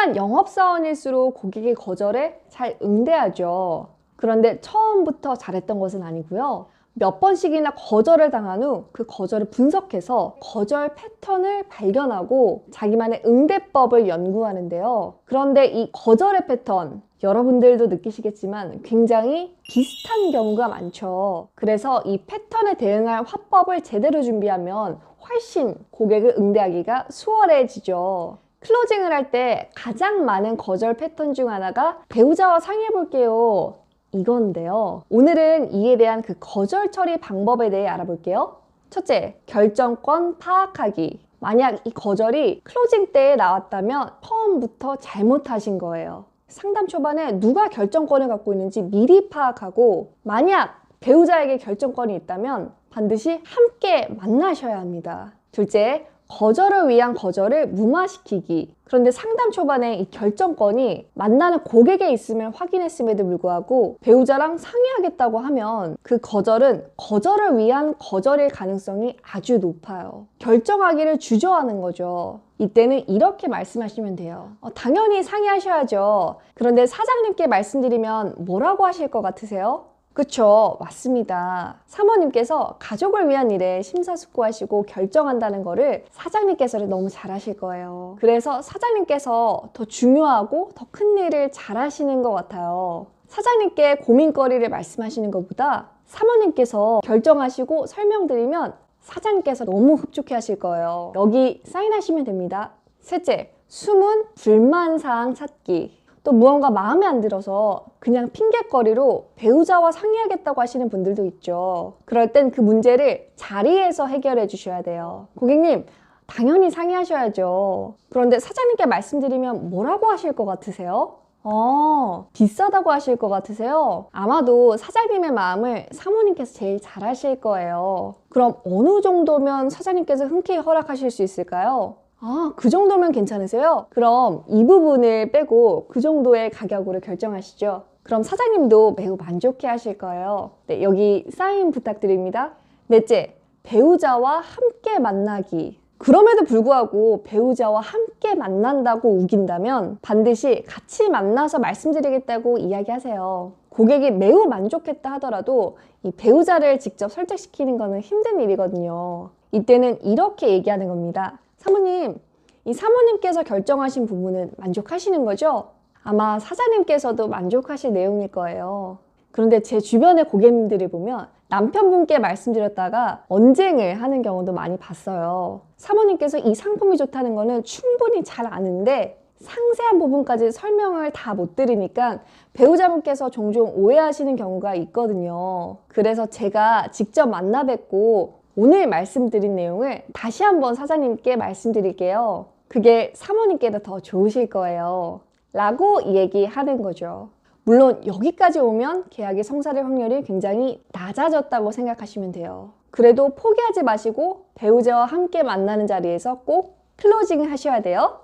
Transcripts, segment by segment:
일반 영업사원일수록 고객의 거절에 잘 응대하죠. 그런데 처음부터 잘했던 것은 아니고요. 몇 번씩이나 거절을 당한 후 그 거절을 분석해서 거절 패턴을 발견하고 자기만의 응대법을 연구하는데요. 그런데 이 거절의 패턴, 여러분들도 느끼시겠지만 굉장히 비슷한 경우가 많죠. 그래서 이 패턴에 대응할 화법을 제대로 준비하면 훨씬 고객을 응대하기가 수월해지죠. 클로징을 할 때 가장 많은 거절 패턴 중 하나가 배우자와 상의해 볼게요. 이건데요. 오늘은 이에 대한 그 거절 처리 방법에 대해 알아볼게요. 첫째, 결정권 파악하기. 만약 이 거절이 클로징 때에 나왔다면 처음부터 잘못하신 거예요. 상담 초반에 누가 결정권을 갖고 있는지 미리 파악하고 만약 배우자에게 결정권이 있다면 반드시 함께 만나셔야 합니다. 둘째, 거절을 위한 거절을 무마시키기. 그런데 상담 초반에 이 결정권이 만나는 고객에 있음을 확인했음에도 불구하고 배우자랑 상의하겠다고 하면 그 거절은 거절을 위한 거절일 가능성이 아주 높아요. 결정하기를 주저하는 거죠. 이때는 이렇게 말씀하시면 돼요. 어, 당연히 상의하셔야죠. 그런데 사장님께 말씀드리면 뭐라고 하실 것 같으세요? 그쵸, 맞습니다. 사모님께서 가족을 위한 일에 심사숙고하시고 결정한다는 거를 사장님께서는 너무 잘하실 거예요. 그래서 사장님께서 더 중요하고 더 큰 일을 잘하시는 것 같아요. 사장님께 고민거리를 말씀하시는 것보다 사모님께서 결정하시고 설명드리면 사장님께서 너무 흡족해 하실 거예요. 여기 사인하시면 됩니다. 셋째, 숨은 불만사항 찾기. 또 무언가 마음에 안 들어서 그냥 핑계거리로 배우자와 상의하겠다고 하시는 분들도 있죠. 그럴 땐 그 문제를 자리에서 해결해 주셔야 돼요. 고객님, 당연히 상의하셔야죠. 그런데 사장님께 말씀드리면 뭐라고 하실 것 같으세요? 어, 비싸다고 하실 것 같으세요? 아마도 사장님의 마음을 사모님께서 제일 잘 하실 거예요. 그럼 어느 정도면 사장님께서 흔쾌히 허락하실 수 있을까요? 아, 그 정도면 괜찮으세요? 그럼 이 부분을 빼고 그 정도의 가격으로 결정하시죠. 그럼 사장님도 매우 만족해 하실 거예요. 네, 여기 사인 부탁드립니다. 넷째, 배우자와 함께 만나기. 그럼에도 불구하고 배우자와 함께 만난다고 우긴다면 반드시 같이 만나서 말씀드리겠다고 이야기하세요. 고객이 매우 만족했다 하더라도 이 배우자를 직접 설득시키는 것은 힘든 일이거든요. 이때는 이렇게 얘기하는 겁니다. 사모님, 이 사모님께서 결정하신 부분은 만족하시는 거죠? 아마 사장님께서도 만족하실 내용일 거예요. 그런데 제 주변의 고객님들을 보면 남편분께 말씀드렸다가 언쟁을 하는 경우도 많이 봤어요. 사모님께서 이 상품이 좋다는 거는 충분히 잘 아는데 상세한 부분까지 설명을 다 못 드리니까 배우자분께서 종종 오해하시는 경우가 있거든요. 그래서 제가 직접 만나 뵙고 오늘 말씀드린 내용을 다시 한번 사장님께 말씀드릴게요. 그게 사모님께도 더 좋으실 거예요. 라고 얘기하는 거죠. 물론 여기까지 오면 계약이 성사될 확률이 굉장히 낮아졌다고 생각하시면 돼요. 그래도 포기하지 마시고 배우자와 함께 만나는 자리에서 꼭 클로징을 하셔야 돼요.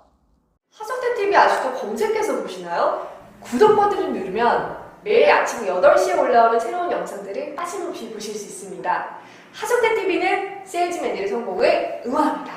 하석대 TV 아직도 검색해서 보시나요? 구독 버튼을 누르면 매일 아침 8시에 올라오는 새로운 영상들을 빠짐없이 보실 수 있습니다. 하석대 TV는 세일즈맨들의 성공을 응원합니다.